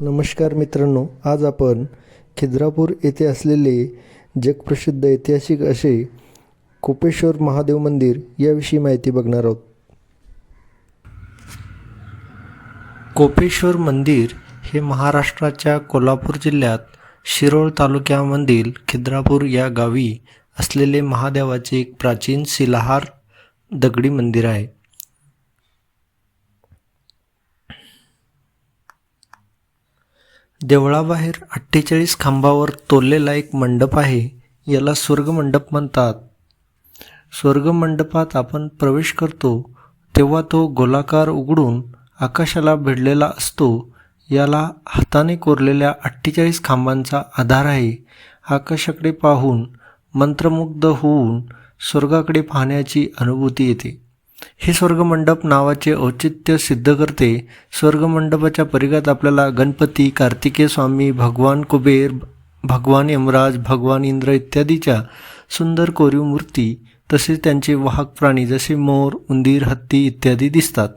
नमस्कार मित्रांनो आज आपण खिद्रापूर येथे असलेले जगप्रसिद्ध ऐतिहासिक असे कोपेश्वर महादेव मंदिर याविषयी माहिती बघणार आहोत. कोपेश्वर मंदिर हे महाराष्ट्राच्या कोल्हापूर जिल्ह्यात शिरोळ तालुक्यामधील खिद्रापूर या गावी असलेले महादेवाचे एक प्राचीन शिलाहार दगडी मंदिर आहे. देवळाबाहेर अठ्ठेचाळीस खांबावर तोललेला एक मंडप आहे याला स्वर्गमंडप म्हणतात. स्वर्गमंडपात आपण प्रवेश करतो तेव्हा तो गोलाकार उघडून आकाशाला भिडलेला असतो. याला हाताने कोरलेल्या अठ्ठेचाळीस खांबांचा आधार आहे. आकाशाकडे पाहून मंत्रमुग्ध होऊन स्वर्गाकडे पाहण्याची अनुभूती येते. हे स्वर्गमंडप नावाचे औचित्य सिद्ध करते स्वर्गमंडपाच्या परिघात आपल्याला गणपती कार्तिकेय स्वामी भगवान कुबेर भगवान यमराज भगवान इंद्र इत्यादीच्या सुंदर कोरीव मूर्ती तसेच त्यांचे वाहक प्राणी जसे मोर उंदीर हत्ती इत्यादी दिसतात.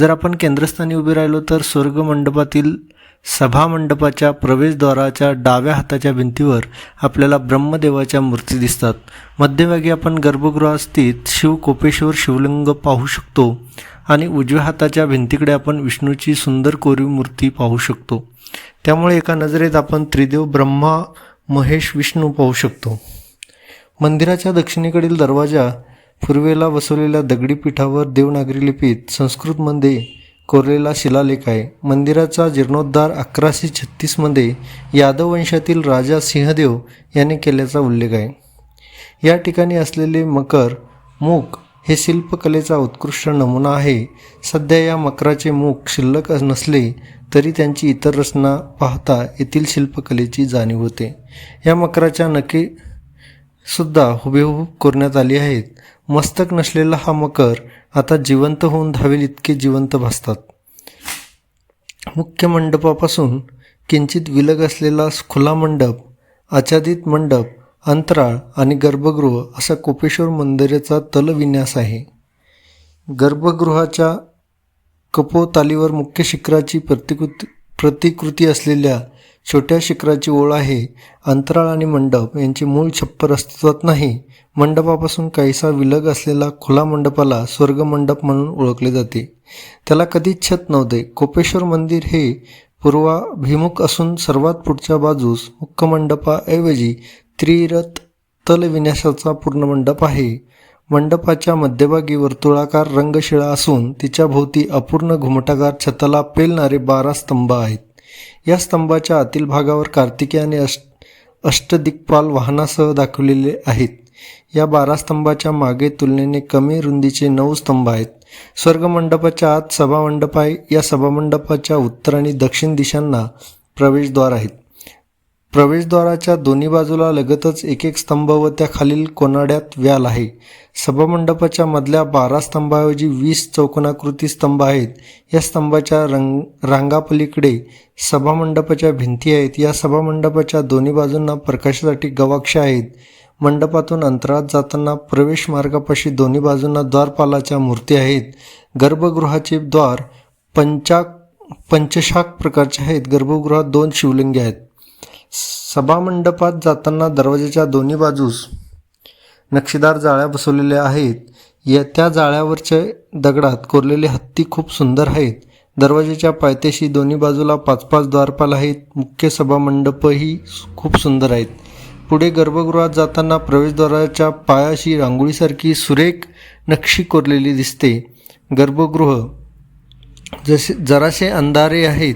जर आपण केंद्रस्थानी उभे राहिलो तर स्वर्ग मंडपातील सभामंडपाच्या प्रवेशद्वाराच्या डाव्या हाताच्या भिंतीवर आपल्याला ब्रह्मदेवाच्या मूर्ती दिसतात. मध्यभागी आपण गर्भगृहास्थित शिव कोपेश्वर शिवलिंग पाहू शकतो आणि उजव्या हाताच्या भिंतीकडे आपण विष्णूची सुंदर कोरीव मूर्ती पाहू शकतो. त्यामुळे एका नजरेत आपण त्रिदेव ब्रह्मा महेश विष्णू पाहू शकतो. मंदिराच्या दक्षिणेकडील दरवाजा पूर्वेला बसवलेल्या दगडी पीठावर देवनागरी लिपीत संस्कृतमध्ये कोरलेला शिलालेख आहे. मंदिराचा जीर्णोद्धार अकराशे छत्तीसमध्ये यादव वंशातील राजा सिंहदेव यांनी केल्याचा उल्लेख आहे. या ठिकाणी असलेले मकर मूक हे शिल्पकलेचा उत्कृष्ट नमुना आहे. सध्या या मकराचे मूक शिल्लक नसले तरी त्यांची इतर रचना पाहता येथील शिल्पकलेची जाणीव होते. या मकराच्या नखे सुद्धा हुबेहूब करण्यात आली आहेत. मस्तक नसलेला हा मकर आता जिवंत होऊन धावेल इतके जिवंत भासतात. मुख्य मंडपापासून किंचित विलग असलेला खुला मंडप आच्छादित मंडप अंतराळ आणि गर्भगृह असा कोपेश्वर मंदिराचा तलविन्यास आहे. गर्भगृहाच्या कपोतालीवर मुख्य शिखराची प्रतिकृती प्रतिकृती असलेल्या छोट्या शिखराची ओळ आहे. अंतराळ आणि मंडप यांचे मूळ छप्पर अस्तित्वात नाही. मंडपापासून काहीसा विलग असलेला खुला मंडपाला स्वर्ग मंडप म्हणून ओळखले जाते. त्याला कधीच छत नव्हते. कोपेश्वर मंदिर हे पूर्वाभिमुख असून सर्वात पुढच्या बाजूस मुख्य मंडपाऐवजी त्रिरथ तलविन्यासाचा पूर्ण मंडप आहे. मंडपाच्या मध्यभागी वर्तुळाकार रंगशिळा असून तिच्या भोवती अपूर्ण घुमटाकार छताला पेलणारे बारा स्तंभ आहेत. या स्तंभाच्या आतील भागावर कार्तिकेयाने अष्ट अष्टदिक्पाल वाहनासह दाखवलेले आहेत. या बारा स्तंभाच्या मागे तुलनेने कमी रुंदीचे नऊ स्तंभ आहेत. स्वर्गमंडपाच्या आत सभामंडप आहे. या सभामंडपाच्या उत्तर आणि दक्षिण दिशांना प्रवेशद्वार आहेत. प्रवेशद्वाराच्या दोन्ही बाजूला लगतच एक एक स्तंभ व त्या खालील कोनाड्यात व्याल आहे. सभामंडपाच्या मधल्या बारा स्तंभाऐवजी वीस चौकोनाकृती स्तंभ आहेत. या स्तंभाच्या रंग रांगापलीकडे सभामंडपाच्या भिंती आहेत. या सभामंडपाच्या दोन्ही बाजूंना प्रकाशासाठी गवाक्ष आहेत. मंडपातून अंतरात जाताना प्रवेश मार्गापाशी दोन्ही बाजूंना द्वारपालाच्या मूर्ती आहेत. गर्भगृहाचे द्वार पंचाक पंचशाख प्रकारचे आहेत. गर्भगृहात दोन शिवलिंगे आहेत. सभामंडपात जाताना दरवाजाच्या दोन्ही बाजूस नक्षीदार जाळ्या बसवलेल्या आहेत. या त्या जाळ्यावरच्या दगडात कोरलेले हत्ती खूप सुंदर आहेत. दरवाजाच्या पायथ्याशी दोन्ही बाजूला पाच पाच द्वारपाल आहेत. मुख्य सभामंडपही खूप सुंदर आहेत. पुढे गर्भगृहात जाताना प्रवेशद्वाराच्या पायाशी रांगोळीसारखी सुरेख नक्षी कोरलेली दिसते. गर्भगृह जसे जरासे अंधारे आहेत.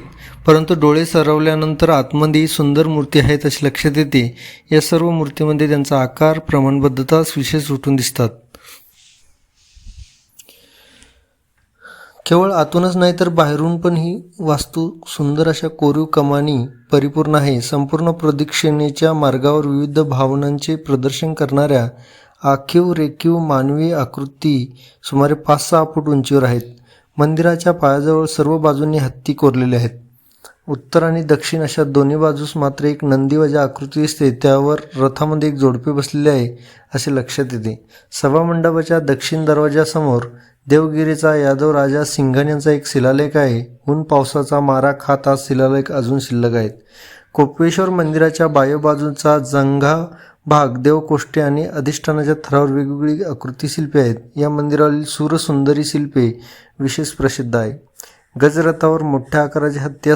परंतु डोळे सरवल्यानंतर आतमध्ये सुंदर मूर्ती आहेत असे लक्षात येते या सर्व मूर्तीमध्ये त्यांचा आकार प्रमाणबद्धताच विशेष उठून दिसतात. केवळ आतूनच नाही तर बाहेरून पण ही वास्तू सुंदर अशा कोरीव कमानी परिपूर्ण आहे. संपूर्ण प्रदक्षिणेच्या मार्गावर विविध भावनांचे प्रदर्शन करणाऱ्या आखीव रेखीव मानवी आकृती सुमारे पाच सहा फूट उंचीवर आहेत. मंदिराच्या पायाजवळ सर्व बाजूंनी हत्ती कोरलेले आहेत. उत्तर आणि दक्षिण अशा दोन्ही बाजूस मात्र एक नंदीवजा आकृती दिसते. त्यावर रथामध्ये एक जोडपे बसलेले आहे असे लक्षात येते. सभामंडपाच्या दक्षिण दरवाजासमोर देवगिरीचा यादव राजा सिंघन यांचा एक शिलालेख आहे. ऊन पावसाचा मारा खात हा शिलालेख अजून शिल्लक आहेत. कोपेश्वर मंदिराच्या बाजूचा जंगा भाग देवकोष्टे आणि अधिष्ठानाच्या थरावर वेगवेगळी आकृती शिल्पे आहेत. या मंदिरावरील सूरसुंदरी शिल्पे विशेष प्रसिद्ध आहे. गजरथावर मोठ्या आकाराची हत्या